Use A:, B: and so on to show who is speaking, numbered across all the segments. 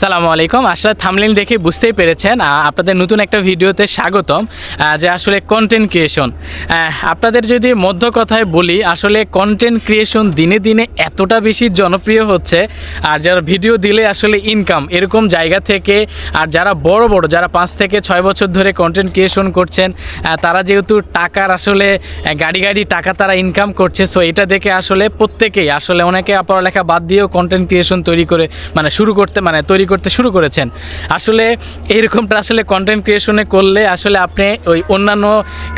A: আসসালামু আলাইকুম। আসলে থামলিন দেখে বুঝতেই পেরেছেন আপনাদের নতুন একটা ভিডিওতে স্বাগতম। যে আসলে কন্টেন্ট ক্রিয়েশন আপনাদের যদি মধ্য কথায় বলি, আসলে কন্টেন্ট ক্রিয়েশন দিনে দিনে এতটা বেশি জনপ্রিয় হচ্ছে, আর যারা ভিডিও দিলে আসলে ইনকাম এরকম জায়গা থেকে, আর যারা বড় বড়, যারা পাঁচ থেকে ছয় বছর ধরে কন্টেন্ট ক্রিয়েশন করছেন তারা যেহেতু টাকার আসলে গাড়ি গাড়ি টাকা তারা ইনকাম করছে সো এটা দেখে আসলে প্রত্যেকেই, আসলে অনেকে পড়ালেখা বাদ দিয়েও কন্টেন্ট ক্রিয়েশন তৈরি করে মানে শুরু করতে মানে তৈরি করতে শুরু করেছেন। আসলে এইরকমটা আসলে কন্টেন্ট ক্রিয়েশনে করলে আসলে আপনি ওই অন্যান্য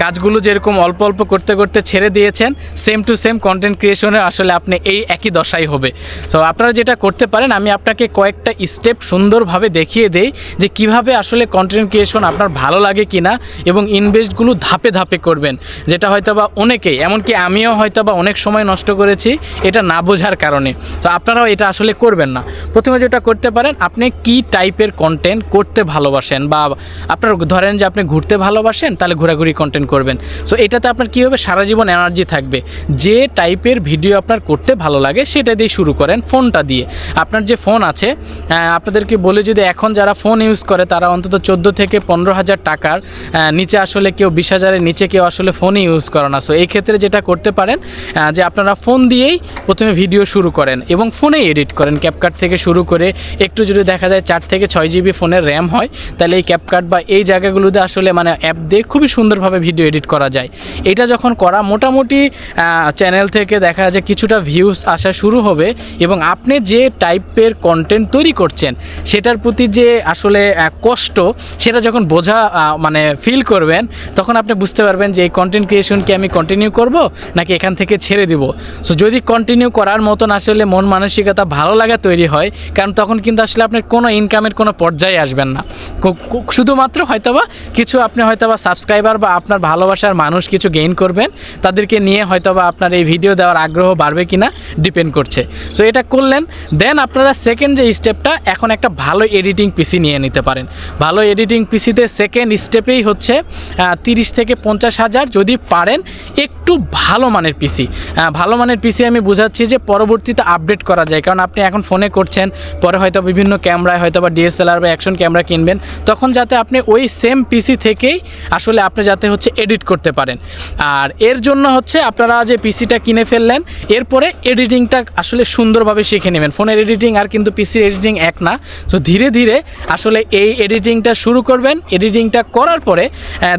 A: কাজগুলো যেরকম অল্প অল্প করতে করতে ছেড়ে দিয়েছেন সেম টু সেম কন্টেন্ট ক্রিয়েশনে আসলে আপনি এই একই দশাই হবে। সো আপনারা যেটা করতে পারেন, আমি আপনাকে কয়েকটা স্টেপ সুন্দরভাবে দেখিয়ে দেই যে কীভাবে আসলে কন্টেন্ট ক্রিয়েশন আপনার ভালো লাগে কি না এবং ইনভেস্টগুলো ধাপে ধাপে করবেন। যেটা হয়তো বা অনেকেই, এমনকি আমিও হয়তো বা অনেক সময় নষ্ট করেছি, এটা না বোঝার কারণে। তো আপনারাও এটা আসলে করবেন না। প্রথমে যেটা করতে পারেন, আপনি কি টাইপের কন্টেন্ট করতে ভালোবাসেন? বা আপনার ধরেন যে আপনি ঘুরতে ভালোবাসেন, তাহলে ঘোরাঘুরি কন্টেন্ট করবেন। সো এটাতে আপনার কী হবে? সারা জীবন এনার্জি থাকবে। যে টাইপের ভিডিও আপনার করতে ভালো লাগে, সেটা দিয়ে শুরু করেন ফোনটা দিয়ে। আপনার যে ফোন আছে আপনাদেরকে বলে যদি এখন যারা ফোন ইউজ করে, তারা অন্তত চোদ্দ থেকে পনেরো হাজার টাকার নিচে আসলে কেউ বিশ হাজারের নিচে কেউ আসলে ফোনই ইউজ করে না। সো এই ক্ষেত্রে যেটা করতে পারেন যে আপনারা ফোন দিয়েই প্রথমে ভিডিও শুরু করেন এবং ফোনেই এডিট করেন। ক্যাপকাট থেকে শুরু করে একটু যদি দেখা যায় চার থেকে ছয় জিবি ফোনের র্যাম হয়, তাহলে এই ক্যাপকাট বা এই জায়গাগুলোতে আসলে মানে অ্যাপ দিয়ে খুবই সুন্দরভাবে ভিডিও এডিট করা যায়। এটা যখন করা মোটামুটি চ্যানেল থেকে দেখা যায় কিছুটা ভিউজ আসা শুরু হবে এবং আপনি যে টাইপের কন্টেন্ট তৈরি করছেন, সেটার প্রতি যে আসলে কষ্ট, সেটা যখন বোঝা মানে ফিল করবেন, তখন আপনি বুঝতে পারবেন যে এই কন্টেন্ট ক্রিয়েশনকে আমি কন্টিনিউ করব নাকি এখান থেকে ছেড়ে দিব। সো যদি কন্টিনিউ করার মতন আসলে মন মানসিকতা ভালো লাগা তৈরি হয়, কারণ তখন কিন্তু আসলে আপনার কোনো ইনকামের কোনো পর্যায়ে আসবেন না। কু- কু- শুধুমাত্র হয়তোবা কিছু আপনি হয়তোবা সাবস্ক্রাইবার বা আপনার ভালোবাসার মানুষ কিছু গেইন করবেন, তাদেরকে নিয়ে হয়তোবা আপনার এই ভিডিও দেওয়ার আগ্রহ বাড়বে কিনা ডিপেন্ড করছে। সো এটা করলেন দেন আপনারা সেকেন্ড যে স্টেপটা এখন একটা ভালো এডিটিং পিসি নিয়ে নিতে পারেন। ভালো এডিটিং পিসিতে সেকেন্ড স্টেপেই হচ্ছে তিরিশ থেকে পঞ্চাশ হাজার যদি পারেন, একটু ভালো মানের পিসি ভালো মানের পিসি আমি বোঝাচ্ছি যে পরবর্তীতে আপডেট করা যায়, কারণ আপনি এখন ফোনে করছেন, পরে হয়তো বিভিন্ন ক্যামেরায় হয়তো বা ডিএসএলআর বা অ্যাকশন ক্যামেরা কিনবেন, তখন যাতে আপনি ওই সেম পিসি থেকেই আসলে আপনি যাতে হচ্ছে এডিট করতে পারেন। আর এর জন্য হচ্ছে আপনারা যে পিসিটা কিনে ফেললেন, এরপরে এডিটিংটা আসলে সুন্দরভাবে শিখে নেবেন। ফোনের এডিটিং আর কিন্তু পিসির এডিটিং এক না। তো ধীরে ধীরে আসলে এই এডিটিংটা শুরু করবেন। এডিটিংটা করার পরে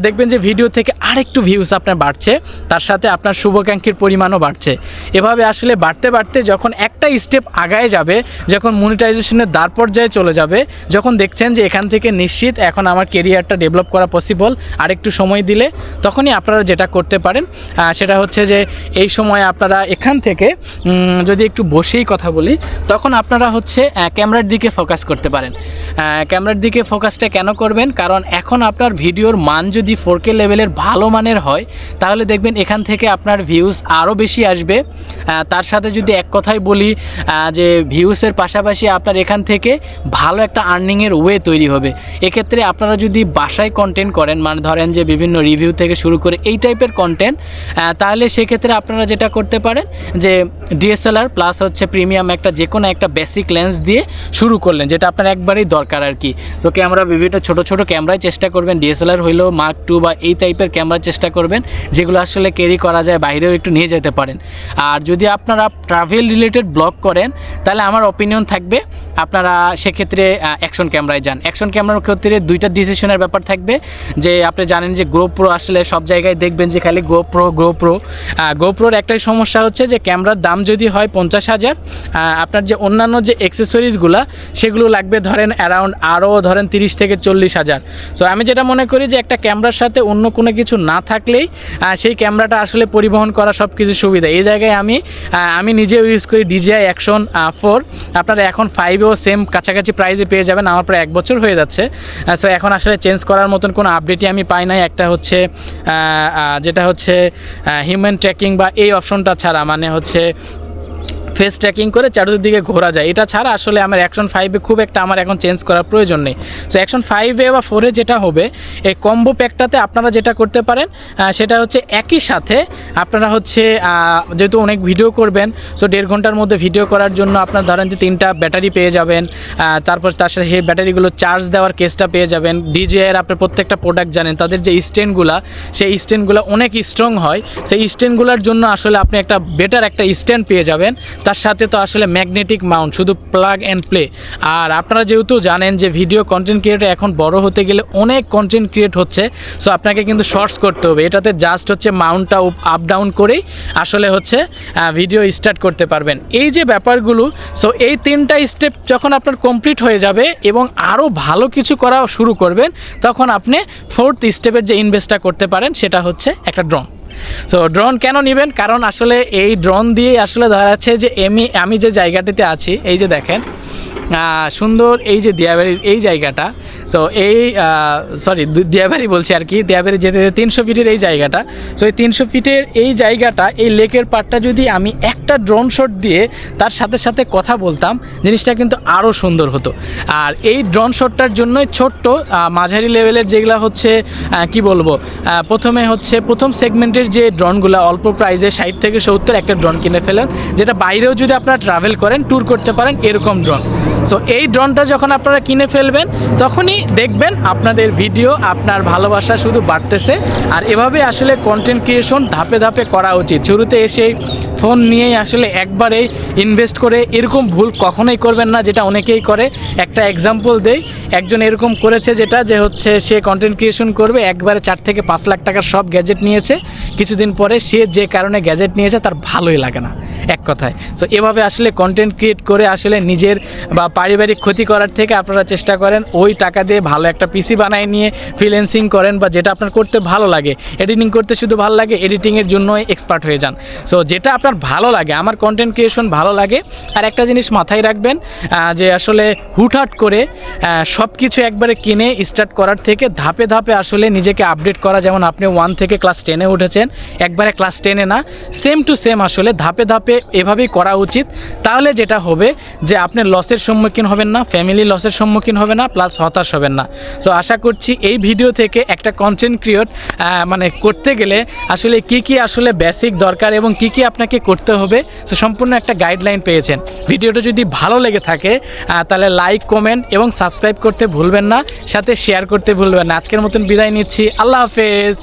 A: দেখবেন যে ভিডিও থেকে আরেকটু ভিউস আপনার বাড়ছে। তার সাথে আপনার শুভাকাঙ্ক্ষীর পরিমাণও বাড়ছে। এভাবে আসলে বাড়তে বাড়তে যখন একটা স্টেপ আগায় যাবে, যখন মনিটাইজেশনের দ্বার পর্যায়ে চলে যাবে। যখন দেখছেন যে এখান থেকে নিশ্চিত এখন আমার কেরিয়ারটা ডেভেলপ করা পসিবল আরেকটু সময় দিলে তখনই আপনারা যেটা করতে পারেন সেটা হচ্ছে যে এই সময় আপনারা এখান থেকে যদি একটু বসেই কথা বলি, তখন আপনারা হচ্ছে ক্যামেরার দিকে ফোকাস করতে পারেন। ক্যামেরার দিকে ফোকাসটা কেন করবেন? কারণ এখন আপনার ভিডিওর মান যদি ফোর কে লেভেলের ভালো মানের হয়, তাহলে দেখবেন এখান থেকে আপনার ভিউজ আরও বেশি আসবে। তার সাথে যদি এক কথাই বলি যে ভিউসের পাশাপাশি আপনার এখান থেকে ভালো একটা আর্নিংয়ের ওয়ে তৈরি হবে। এক্ষেত্রে আপনারা যদি বাসায় কন্টেন্ট করেন মানে ধরেন যে বিভিন্ন রিভিউ থেকে শুরু করে এই টাইপের কন্টেন্ট তাহলে সেক্ষেত্রে আপনারা যেটা করতে পারেন যে ডিএসএলআর প্লাস হচ্ছে প্রিমিয়াম একটা যে কোনো একটা বেসিক লেন্স দিয়ে শুরু করলেন, যেটা আপনার একবারেই দরকার আর কি। সো ক্যামেরা, বিভিন্ন ছোট ছোট ক্যামেরায় চেষ্টা করবেন ডিএসএলআর হইলেও মার্ক টু বা এই টাইপের ক্যামেরা চেষ্টা করবেন, যেগুলো আসলে ক্যারি করা যায়, বাইরেও একটু নিয়ে যেতে পারেন। আর যদি আপনারা ট্রাভেল রিলেটেড ব্লগ করেন, তাহলে আমার অপিনিয়ন থাকবে, আপনারা সেক্ষেত্রে অ্যাকশন ক্যামেরায় যান। অ্যাকশন ক্যামেরার ক্ষেত্রে দুইটা ডিসিশনের ব্যাপার থাকবে। যে আপনি জানেন যে গ্রোপ্রো আসলে সব জায়গায় দেখবেন যে খালি গোপ্রো গোপ্রো গোপ্রোর একটাই সমস্যা হচ্ছে যে ক্যামেরার দাম যদি হয় পঞ্চাশ হাজার আপনার যে অন্যান্য যে অ্যাক্সেসরিজগুলো সেগুলো লাগবে ধরেন অ্যারাউন্ড আরও ধরেন তিরিশ থেকে চল্লিশ হাজার। সো আমি যেটা মনে করি যে একটা ক্যামেরার সাথে অন্য কোনো কিছু না থাকলেই সেই ক্যামেরাটা আসলে পরিবহন করা সব কিছু সুবিধা। এই জায়গায় আমি আমি নিজেও ইউজ করি ডিজিআই অ্যাকশন ফোর আপনারা এখন ফাইভেও সেম কাছাকাছি প্রাইজে পেয়ে যাবেন। আমার প্রায় এক বছর হয়ে যাচ্ছে। সো এখন আসলে চেঞ্জ করার মতন কোনো আপডেটই আমি পাই নাই। একটা হচ্ছে যেটা হচ্ছে হিউম্যান ট্র্যাকিং বা এই অপশনটা ছাড়া। মানে হচ্ছে ফেস ট্র্যাকিং করে চারদিকে ঘোরা যায়। এটা ছাড়া আসলে আমার অ্যাকশন ফাইভে খুব একটা আমার এখন চেঞ্জ করার প্রয়োজন নেই। সো অ্যাকশন ফাইভে বা ফোরে যেটা হবে, এই কম্বো প্যাকটাতে আপনারা যেটা করতে পারেন সেটা হচ্ছে একই সাথে আপনারা হচ্ছে যেহেতু অনেক ভিডিও করবেন সো দেড় ঘণ্টার মধ্যে ভিডিও করার জন্য আপনার ধরেন যে তিনটা ব্যাটারি পেয়ে যাবেন তারপর তার সাথে সেই ব্যাটারিগুলো চার্জ দেওয়ার কেসটা পেয়ে যাবেন। ডিজিআইয়ের আপনার প্রত্যেকটা প্রোডাক্ট জানেন, তাদের যে স্ট্যান্ডগুলো সেই স্ট্যান্ডগুলো অনেক স্ট্রং হয়। সেই স্ট্যান্ডগুলোর জন্য আসলে আপনি একটা বেটার একটা স্ট্যান্ড পেয়ে যাবেন। তার সাথে তো আসলে ম্যাগনেটিক মাউন্ট, শুধু প্লাগ অ্যান্ড প্লে। আর আপনারা যেহেতু জানেন যে ভিডিও কন্টেন্ট ক্রিয়েটার এখন বড় হতে গেলে অনেক কন্টেন্ট ক্রিয়েট হচ্ছে সো আপনাকে কিন্তু শর্টস করতে হবে। এটাতে জাস্ট হচ্ছে মাউন্টটা আপ ডাউন করেই আসলে হচ্ছে ভিডিও স্টার্ট করতে পারবেন। এই যে ব্যাপারগুলো সো এই তিনটা স্টেপ যখন আপনার কমপ্লিট হয়ে যাবে এবং আরও ভালো কিছু করা শুরু করবেন, তখন আপনি ফোর্থ স্টেপের যে ইনভেস্টটা করতে পারেন, সেটা হচ্ছে একটা ড্রোন সো ড্রোন কেন নেবেন? কারণ আসলে এই ড্রোন দিয়েই আসলে ধরা যাচ্ছে যে আমি আমি যে জায়গাটিতে আছি, এই যে দেখেন সুন্দর এই যে দিয়াবাড়ির এই জায়গাটা সো এই সরি দিয়াবাড়ি বলছি আর কি, দিয়াবাড়ি যেতে যেতে তিনশো ফিটের এই জায়গাটা সো এই তিনশো ফিটের এই জায়গাটা, এই লেকের পাড়টা যদি আমি একটা ড্রোন শট দিয়ে তার সাথে সাথে কথা বলতাম, জিনিসটা কিন্তু আরও সুন্দর হতো। আর এই ড্রোন শটটার জন্যই ছোট্ট মাঝারি লেভেলের যেগুলো হচ্ছে কি বলব প্রথমে হচ্ছে প্রথম সেগমেন্টের যে ড্রোনগুলো অল্প প্রাইসে ষাট থেকে সত্তর একটা ড্রোন কিনে ফেলেন, যেটা বাইরেও যদি আপনারা ট্রাভেল করেন ট্যুর করতে পারেন, এরকম ড্রোন সো এই ড্রোনটা যখন আপনারা কিনে ফেলবেন, তখনই দেখবেন আপনাদের ভিডিও আপনার ভালোবাসা শুধু বাড়তেছে। আর এভাবে আসলে কন্টেন্ট ক্রিয়েশন ধাপে ধাপে করা উচিত। শুরুতে এসে ফোন নিয়েই আসলে একবারেই ইনভেস্ট করে এরকম ভুল কখনোই করবেন না, যেটা অনেকেই করে। একটা এক্সাম্পল দেই, একজন এরকম করেছে যেটা, যে হচ্ছে সে কন্টেন্ট ক্রিয়েশন করবে, একবারে চার থেকে পাঁচ লাখ টাকার সব গ্যাজেট নিয়েছে। কিছুদিন পরে সে যে কারণে গ্যাজেট নিয়েছে, তার ভালোই লাগে না, এক কথায়। সো এভাবে আসলে কন্টেন্ট ক্রিয়েট করে আসলে নিজের বা পারিবারিক ক্ষতি করার থেকে আপনারা চেষ্টা করেন ওই টাকা দিয়ে ভালো একটা পিসি বানায় নিয়ে ফ্রিল্যান্সিং করেন বা যেটা আপনার করতে ভালো লাগে। এডিটিং করতে শুধু ভালো লাগে এডিটিংয়ের জন্যই এক্সপার্ট হয়ে যান। সো যেটা আপনার ভালো লাগে, আমার কন্টেন্ট ক্রিয়েশন ভালো লাগে, আর একটা জিনিস মাথায় রাখবেন যে আসলে হুটহাট করে সব কিছু একবারে কিনে স্টার্ট করার থেকে ধাপে ধাপে আসলে নিজেকে আপডেট করা, যেমন আপনি ওয়ান থেকে ক্লাস টেনে উঠেছেন, একবারে ক্লাস টেনে না সেম টু সেম আসলে ধাপে ধাপে এভাবেই করা উচিত। তাহলে যেটা হবে যে আপনি লসের সম্মুখীন হবেন না ফ্যামিলি লসের সম্মুখীন হবে না প্লাস হতাশ হবেন না। সো আশা করছি এই ভিডিও থেকে একটা কন্টেন্ট ক্রিয়েট মানে করতে গেলে আসলে কি কি আসলে বেসিক দরকার এবং কি কি আপনাকে করতে হবে সো সম্পূর্ণ একটা গাইডলাইন পেয়েছেন। ভিডিওটা যদি ভালো লেগে থাকে তাহলে লাইক কমেন্ট এবং সাবস্ক্রাইব করতে ভুলবেন না, সাথে শেয়ার করতে ভুলবেন না। আজকের মতন বিদায় নিচ্ছি। আল্লাহ হাফেজ।